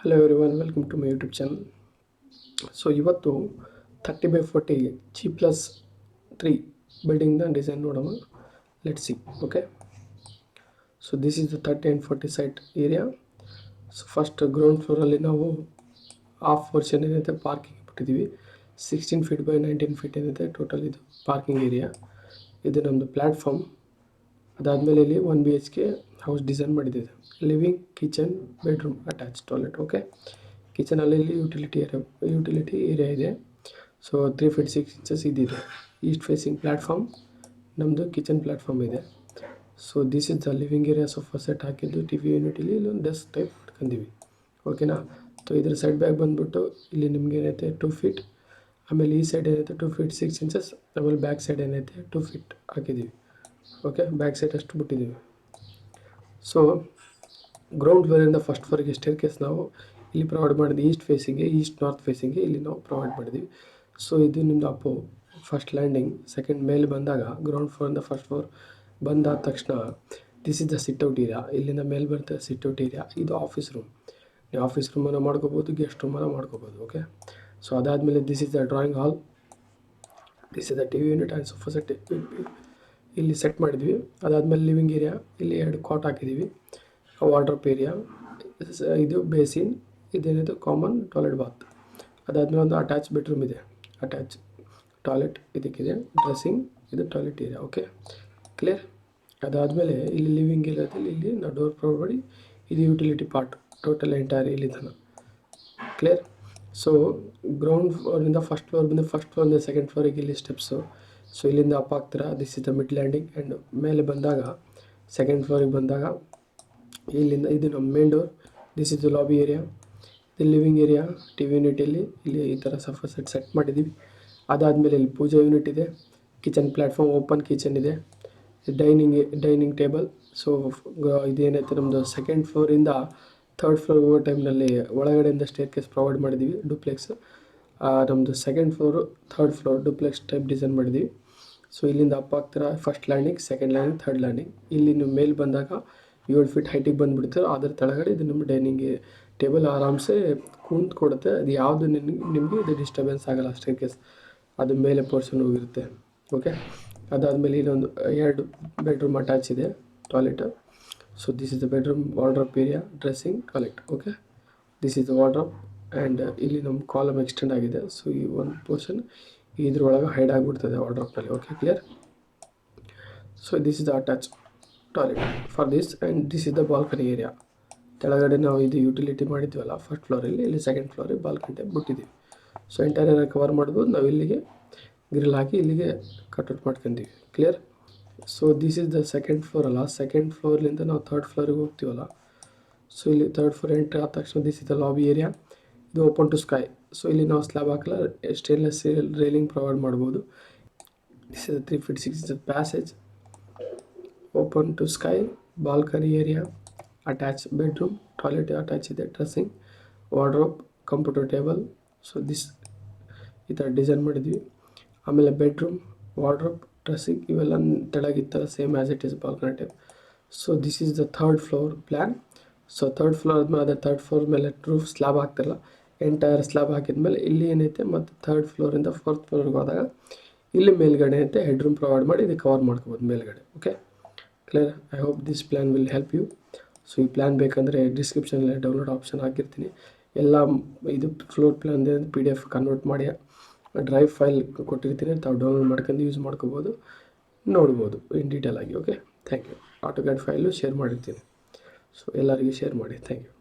Hello everyone welcome to my YouTube channel so ಇವತ್ತು thirty by forty G plus three ಬಿಲ್ಡಿಂಗ್ನ design ನೋಡೋಣ. Let see okay so this is the thirty and forty site area so first ground ಫ್ಲೋರಲ್ಲಿ ನಾವು half portion ಏನೈತೆ parking ಬಿಟ್ಟಿದ್ದೀವಿ. Sixteen feet by nineteen feet ಏನೈತೆ total ಇದು parking area ಇದು ನಮ್ಮದು platform ಅದಾದಮೇಲೆ ಇಲ್ಲಿ one B H K house design ಮಾಡಿದ್ದಿದೆ living kitchen bedroom attach toilet okay ಕಿಚನಲ್ಲಿ ಇಲ್ಲಿ utility area utility area ಇದೆ. So three feet six inches ಇದಿದೆ east facing platform ನಮ್ಮದು ಕಿಚನ್ ಪ್ಲ್ಯಾಟ್ಫಾರ್ಮ್ ಇದೆ. So this is the living area sofa set ಹಾಕಿದ್ದು T V ಯೂನಿಟಲ್ಲಿ ಇಲ್ಲೊಂದು desk type ಮಾಡ್ಕೊಂಡಿವಿ ಓಕೆನಾ so ಇದ್ರ ಸೈಡ್ ಬ್ಯಾಗ್ ಬಂದುಬಿಟ್ಟು ಇಲ್ಲಿ ನಿಮ್ಗೆ ಏನೈತೆ? ಟೂ ಫೀಟ್ ಆಮೇಲೆ ಈ ಸೈಡ್ ಏನೈತೆ? ಟೂ ಫೀಟ್ ಸಿಕ್ಸ್ ಇಂಚಸ್ ಆಮೇಲೆ ಬ್ಯಾಕ್ ಸೈಡ್ ಏನೈತೆ? ಟೂ ಫೀಟ್ ಹಾಕಿದ್ದೀವಿ ಓಕೆ ಬ್ಯಾಕ್ ಸೈಡ್ ಅಷ್ಟು ಬಿಟ್ಟಿದ್ದೀವಿ. ಸೊ ಗ್ರೌಂಡ್ ಫ್ಲೋರಿಂದ ಫಸ್ಟ್ ಫ್ಲೋರಿಗೆ ಸ್ಟೇರ್ ಕೇಸ್ ನಾವು ಇಲ್ಲಿ ಪ್ರೊವೈಡ್ ಮಾಡಿದ್ವಿ ಈಸ್ಟ್ ಫೇಸಿಂಗ್ಗೆ ಈಸ್ಟ್ ನಾರ್ತ್ ಫೇಸಿಂಗ್ಗೆ ಇಲ್ಲಿ ನಾವು ಪ್ರೊವೈಡ್ ಮಾಡಿದ್ವಿ ಸೊ ಇದು ನಿಮ್ಮದು ಅಪ್ಪು ಫಸ್ಟ್ ಲ್ಯಾಂಡಿಂಗ್ ಸೆಕೆಂಡ್ ಮೇಲೆ ಬಂದಾಗ ಗ್ರೌಂಡ್ ಫ್ಲೋರಿಂದ ಫಸ್ಟ್ ಫ್ಲೋರ್ ಬಂದಾದ ತಕ್ಷಣ this is the sit out area ಇಲ್ಲಿಂದ ಮೇಲೆ ಸಿಟ್ ಔಟ್ ಏರಿಯಾ ಇದು ಆಫೀಸ್ ರೂಮ್ ನೀವು ಆಫೀಸ್ ರೂಮನ್ನು ಮಾಡ್ಕೋಬೋದು ಗೆಸ್ಟ್ ರೂಮನ್ನು ಮಾಡ್ಕೋಬೋದು ಓಕೆ ಸೊ ಅದಾದಮೇಲೆ this is the drawing hall this is the T V unit and sofa set ಇಲ್ಲಿ ಸೆಟ್ ಮಾಡಿದ್ವಿ. ಅದಾದಮೇಲೆ ಲಿವಿಂಗ್ ಏರಿಯಾ ಇಲ್ಲಿ ಎರಡು ಕಾಟ್ ಹಾಕಿದ್ದೀವಿ ವಾಟ್ರಪ್ ಏರಿಯಾ ಇದು ಬೇಸಿನ್ ಇದೇನಿದು ಕಾಮನ್ ಟಾಯ್ಲೆಟ್ ಬಾತ್ ಅದಾದಮೇಲೆ ಒಂದು ಅಟ್ಯಾಚ್ ಬೆಡ್ರೂಮ್ ಇದೆ. ಅಟ್ಯಾಚ್ ಟಾಯ್ಲೆಟ್ ಇದಕ್ಕಿದೆ. ಡ್ರೆಸ್ಸಿಂಗ್ ಇದು ಟಾಯ್ಲೆಟ್ ಏರಿಯಾ ಓಕೆ ಕ್ಲಿಯರ್ ಅದಾದಮೇಲೆ ಇಲ್ಲಿ ಲಿವಿಂಗ್ ಏರಿಯಾದಲ್ಲಿ ಇಲ್ಲಿ ನಾವು ಡೋರ್ ಪ್ರೊವೈಡ್ ಮಾಡಿ, ಇದು ಯುಟಿಲಿಟಿ ಪಾರ್ಟ್ ಟೋಟಲ್ ಎಂಟೈರ್ ಇಲ್ಲಿ ತನಕ ಕ್ಲಿಯರ್ ಸೊ ಗ್ರೌಂಡ್ ಫ್ಲೋರಿಂದ ಫಸ್ಟ್ ಫ್ಲೋರ್ ಬಂದು ಫಸ್ಟ್ ಫ್ಲೋರಿಂದ ಸೆಕೆಂಡ್ ಫ್ಲೋರಿಗೆ ಇಲ್ಲಿ ಸ್ಟೆಪ್ಸು ಸೊ ಇಲ್ಲಿಂದ ಅಪ್ ಆಗ್ತೀರಾ? This is the mid landing and ಮೇಲೆ ಬಂದಾಗ ಸೆಕೆಂಡ್ ಫ್ಲೋರಿಗೆ ಬಂದಾಗ, ಇಲ್ಲಿಂದ ಇದು ನಮ್ಮ main door this is the lobby area ಇದು ಲಿವಿಂಗ್ ಏರಿಯಾ ಟಿ ವಿ ಯೂನಿಟಲ್ಲಿ ಇಲ್ಲಿ ಈ ಥರ ಸಫಾ ಸೆಟ್ ಸೆಟ್ ಮಾಡಿದ್ದೀವಿ. ಅದಾದಮೇಲೆ ಇಲ್ಲಿ ಪೂಜಾ ಯೂನಿಟ್ ಇದೆ. ಕಿಚನ್ ಪ್ಲ್ಯಾಟ್ಫಾರ್ಮ್ ಓಪನ್ ಕಿಚನ್ ಇದೆ. Dining dining table so ಇದೇನೈತೆ? ನಮ್ಮದು ಸೆಕೆಂಡ್ ಫ್ಲೋರಿಂದ ಥರ್ಡ್ ಫ್ಲೋರ್ ಹೋಗೋ ಟೈಮ್ನಲ್ಲಿ ಒಳಗಡೆಯಿಂದ ಸ್ಟೇರ್ ಕೇಸ್ ಪ್ರೊವೈಡ್ ಮಾಡಿದ್ದೀವಿ ಡುಪ್ಲೆಕ್ಸ್ ನಮ್ಮದು second floor third floor duplex type design ಮಾಡಿದ್ದೀವಿ. ಸೊ ಇಲ್ಲಿಂದ ಅಪ್ ಆಗ್ತೀರಾ? First landing second landing third landing ಇಲ್ಲಿ ನೀವು ಮೇಲೆ ಬಂದಾಗ ಏಳು ಫೀಟ್ ಹೈಟಿಗೆ ಬಂದುಬಿಡ್ತಾರೆ. ಅದರ ಕೆಳಗಡೆ ಇದು ನಿಮ್ಮ ಡೈನಿಂಗ್ ಟೇಬಲ್ ಆರಾಮ್ಸೆ ಕೂತ್ ಕೊಡುತ್ತೆ ಅದು ಯಾವುದು ನಿಮಗೆ ನಿಮಗೆ ಇದು ಡಿಸ್ಟರ್ಬೆನ್ಸ್ ಆಗಲ್ಲ ಅಷ್ಟೇ ಕೇಸ್ ಅದು ಮೇಲೆ ಪೋರ್ಷನ್ ಹೋಗಿರುತ್ತೆ. ಓಕೆ ಅದಾದಮೇಲೆ ಇನ್ನೊಂದು, ಎರಡು ಬೆಡ್ರೂಮ್ ಅಟ್ಯಾಚ್ ಇದೆ toilet so this is the bedroom wardrobe area dressing toilet okay this is the wardrobe and ಇಲ್ಲಿ ನಮ್ಮ ಕಾಲಮ್ ಎಕ್ಸ್ಟೆಂಡ್ ಆಗಿದೆ. ಸೊ ಈ ಒಂದು ಪೋರ್ಷನ್ ಇದ್ರೊಳಗೆ ಹೈಡ್ ಆಗಿಬಿಡ್ತದೆ ವಾರ್ಡ್ರೋಪ್ನಲ್ಲಿ okay clear so this is the attach toilet for this and this is the balcony area ಕೆಳಗಡೆ ನಾವು ಇದು ಯುಟಿಲಿಟಿ ಮಾಡಿದ್ವಲ್ಲ ಫಸ್ಟ್ ಫ್ಲೋರಲ್ಲಿ ಇಲ್ಲಿ ಸೆಕೆಂಡ್ ಫ್ಲೋರಿಗೆ ಬಾಲ್ಕನಿ ಟೈಪ್ ಬಿಟ್ಟಿದ್ದೀವಿ. ಸೊ ಎಂಟೈರ್ ಕವರ್ ಮಾಡ್ಬೋದು. ನಾವು ಇಲ್ಲಿಗೆ ಗ್ರಿಲ್ ಹಾಕಿ ಇಲ್ಲಿಗೆ ಕಟ್ಔಟ್ ಮಾಡ್ಕೊಂತೀವಿ. Clear so this is the second floor ಅಲ್ಲ. ಸೆಕೆಂಡ್ ಫ್ಲೋರ್ಲಿಂದ ನಾವು ಥರ್ಡ್ ಫ್ಲೋರಿಗೆ ಹೋಗ್ತೀವಲ್ಲ. ಸೊ ಇಲ್ಲಿ ಥರ್ಡ್ ಫ್ಲೋರ್ ಎಂಟ್ರಿ ಆದ ತಕ್ಷಣ this is the lobby area ಇದು ಓಪನ್ ಟು ಸ್ಕೈ ಸೊ ಇಲ್ಲಿ ನಾವು ಸ್ಲ್ಯಾಬ್ ಹಾಕಲ್ಲ ಸ್ಟೇನ್ಲೆಸ್ ಸ್ಟೀಲ್ ರೈಲಿಂಗ್ ಪ್ರೊವೈಡ್ ಮಾಡ್ಬೋದು. This is three feet six is passage open to sky balcony area attach bedroom toilet attach ಇದೆ dressing wardrobe computer table so this ಈ ಥರ design ಮಾಡಿದ್ವಿ. ಆಮೇಲೆ bedroom wardrobe dressing ಇವೆಲ್ಲ ತೆಳಗಿತ್ತಲ್ಲ same as it is balcony type so this is the third floor plan so third floor ಆದಮೇಲೆ ಅದೇ third floor ಮೇಲೆ roof slab ಹಾಕ್ತಿರಲ್ಲ ಎಂಟೈರ್ ಸ್ಲ್ಯಾಬ್ ಹಾಕಿದ್ಮೇಲೆ ಇಲ್ಲಿ ಏನೈತೆ? ಮತ್ತು ಥರ್ಡ್ ಫ್ಲೋರಿಂದ ಫೋರ್ತ್ ಫ್ಲೋರ್ಗೆ ಹೋದಾಗ ಇಲ್ಲಿ ಮೇಲ್ಗಡೆ ಐತೆ ಹೆಡ್ ರೂಮ್ ಪ್ರೊವೈಡ್ ಮಾಡಿ ಇದು ಕವರ್ ಮಾಡ್ಕೋಬೋದು ಮೇಲ್ಗಡೆ. Okay clear I hope this plan will help you so ಈ ಪ್ಲ್ಯಾನ್ ಬೇಕಂದರೆ ಡಿಸ್ಕ್ರಿಪ್ಷನಲ್ಲಿ ಡೌನ್ಲೋಡ್ ಆಪ್ಷನ್ ಹಾಕಿರ್ತೀನಿ. ಎಲ್ಲ ಇದು floor plan P D F convert ಮಾಡಿ ಡ್ರೈವ್ ಫೈಲ್ ಕೊಟ್ಟಿರ್ತೀನಿ. ತಾವು ಡೌನ್ಲೋಡ್ ಮಾಡ್ಕೊಂಡು ಯೂಸ್ ಮಾಡ್ಕೋಬೋದು, ನೋಡ್ಬೋದು ಇನ್ ಡೀಟೇಲ್ ಆಗಿ. Okay thank you AutoCAD file share ಮಾಡಿರ್ತೀನಿ. ಸೊ ಎಲ್ಲರಿಗೂ ಶೇರ್ ಮಾಡಿ. Thank you